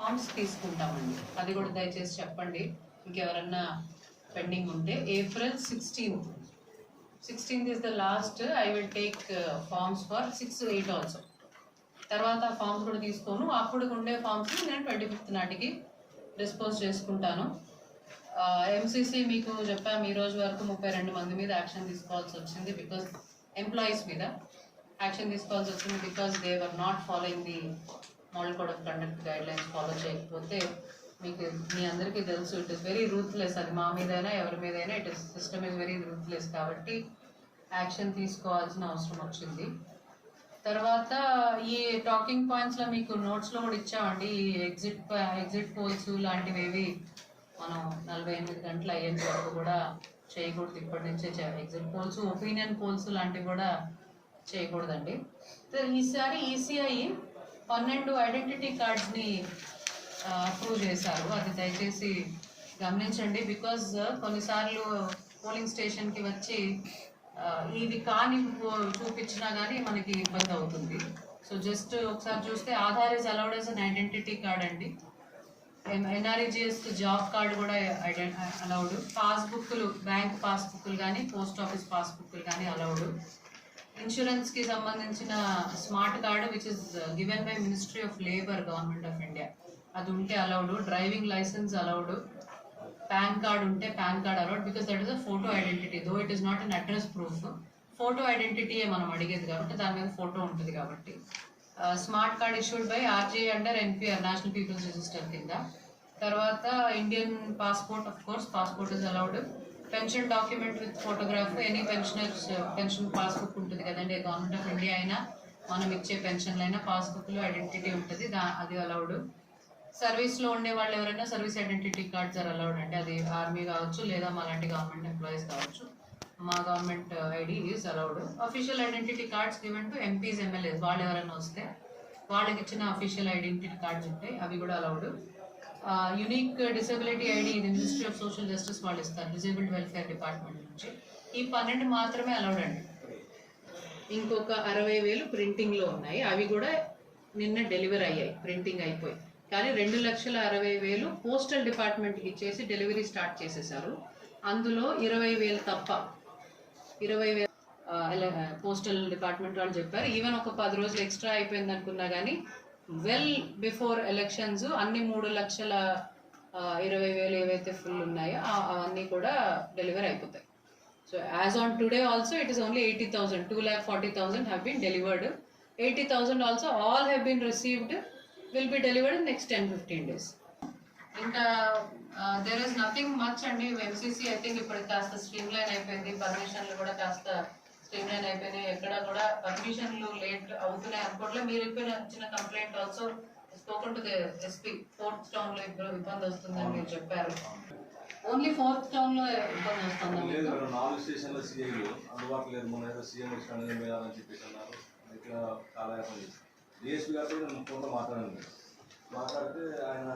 Forms తీసుకుంటామండి. అది కూడా దయచేసి చెప్పండి. ఇంకెవరన్నా పెండింగ్ ఉంటే April sixteenth sixteenth is the last I will take forms for six eight also తర్వాత ఆ ఫామ్స్ కూడా తీసుకోను. అప్పుడు ఉండే ఫామ్స్ నేను ట్వంటీ ఫిఫ్త్ నాటికి డిస్పోజ్ చేసుకుంటాను. ఎంసీసీ మీకు చెప్పాము ఈ రోజు వరకు ముప్పై రెండు మంది మీద యాక్షన్ తీసుకోవాల్సి వచ్చింది బికాస్ ఎంప్లాయీస్ మీద యాక్షన్ తీసుకోవాల్సి వచ్చింది because they were not following the model code of conduct guidelines follow చేయకపోతే మీకు మీ అందరికీ తెలుసు ఇట్ ఇస్ వెరీ రూత్లెస్ అది మా మీదైనా ఎవరి మీదైనా it is system is very ruthless కాబట్టి యాక్షన్ తీసుకోవాల్సిన అవసరం వచ్చింది. తర్వాత ఈ టాకింగ్ పాయింట్స్లో మీకు నోట్స్లో కూడా ఇచ్చామండి. ఈ ఎగ్జిట్ ఎగ్జిట్ పోల్స్ లాంటివి ఏవి మనం నలభై ఎనిమిది గంటలు అయ్యేంత వరకు కూడా చేయకూడదు. ఇప్పటి నుంచే ఎగ్జిట్ పోల్స్ ఒపీనియన్ పోల్స్ లాంటివి కూడా చేయకూడదండి. ఈసారి ఈసీఐ పన్నెండు ఐడెంటిటీ కార్డ్ని అప్రూవ్ చేశారు. అది దయచేసి గమనించండి. బికాజ్ కొన్నిసార్లు పోలింగ్ స్టేషన్కి వచ్చి ఇది కాని చూపించినా కానీ మనకి ఇబ్బంది అవుతుంది. సో జస్ట్ ఒకసారి చూస్తే Aadhaar is allowed as an identity card అండి. ఎన్ఆర్ఈజిఎస్ జాబ్ కార్డు కూడా అలౌడ్. పాస్బుక్లు బ్యాంక్ పాస్బుక్లు కానీ పోస్ట్ ఆఫీస్ పాస్బుక్లు కానీ అలౌడ్. ఇన్సూరెన్స్కి సంబంధించిన smart card which is given by ministry of labour government of India అది ఉంటే allowed driving licence allowed PAN card ఉంటే PAN card allowed because that is a photo identity though it is not an address proof photo ఐడెంటిటీయే మనం అడిగేది కాబట్టి దాని మీద photo ఉంటుంది కాబట్టి. Smart card issued by RJ under NPR national people's register కింద. తర్వాత Indian passport of course passport is allowed pension document with photograph any pensioners pension passbook ఉంటుంది కదండి. గవర్నమెంట్ ఆఫ్ ఇండియా అయినా మనం ఇచ్చే పెన్షన్లు అయినా పాస్బుక్లో ఐడెంటిటీ ఉంటుంది. దా అది అలౌడ్. సర్వీస్లో ఉండే వాళ్ళు ఎవరైనా service identity cards are allowed అండి. అది ఆర్మీ కావచ్చు లేదా మాలాంటి గవర్నమెంట్ ఎంప్లాయీస్ కావచ్చు. మా government uh, ID is allowed. Official identity cards given to MPs MLAs. వాళ్ళు ఎవరైనా వస్తే వాళ్ళకి ఇచ్చిన అఫీషియల్ ఐడెంటిటీ కార్డ్స్ ఉంటాయి. అవి కూడా అలౌడ్. యునిక్ డిసబిలిటీ ఐడి ఇది మినిస్ట్రీ ఆఫ్ సోషల్ జస్టిస్ వాళ్ళు ఇస్తారు డిజేబుల్డ్ వెల్ఫేర్ డిపార్ట్మెంట్ నుంచి. ఈ పన్నెండు మాత్రమే అలౌడ్ అండి. ఇంకొక అరవై వేలు ప్రింటింగ్లో ఉన్నాయి. అవి కూడా నిన్న డెలివరీ అయ్యాయి ప్రింటింగ్ అయిపోయి. కానీ రెండు లక్షల అరవై వేలు పోస్టల్ డిపార్ట్మెంట్కి ఇచ్చేసి డెలివరీ స్టార్ట్ చేసేసారు. అందులో ఇరవై వేలు తప్ప ఇరవై వేలు పోస్టల్ డిపార్ట్మెంట్ వాళ్ళు చెప్పారు. ఈవెన్ ఒక పది రోజులు ఎక్స్ట్రా అయిపోయింది అనుకున్నా కానీ వెల్ బిఫోర్ ఎలక్షన్స్ అన్ని మూడు లక్షల ఇరవై వేలు ఏవైతే ఫుల్ ఉన్నాయో అవన్నీ కూడా డెలివరీ అయిపోతాయి. So as on today also it is only eighty thousand two lakh forty thousand have been delivered eighty thousand also all have been received will be delivered next ten fifteen days ఇంకా there is nothing much అండి MCC I think ఇప్పుడు కాస్త stream line అయిపోయింది పర్మిషన్లు కూడా కాస్త stream line అయిపోయినాయి ఎక్కడ కూడా పర్మిషన్లు లేట్ అవుతున్నాయి అనుకోవట్లే. మీరు ఇప్పుడు వచ్చిన complaint also spoken to the SP fourth టౌన్లో ఇప్పుడు ఇబ్బంది వస్తుందని మీరు చెప్పారు. ఓన్లీ ఫోర్త్ టౌన్లో ఇబ్బంది వస్తుందా లేదు నాలుగు స్టేషన్ల సీఐలు అందుబాటులో లేదు. మొన్న ఏదో సీఎం వచ్చిన వేయాలని చెప్పేసి అన్నారు. ఇక్కడ కాలయాపన చేసి డిఎస్పీ గారితో నేను ఫోన్లో మాట్లాడాను మాట్లాడితే ఆయన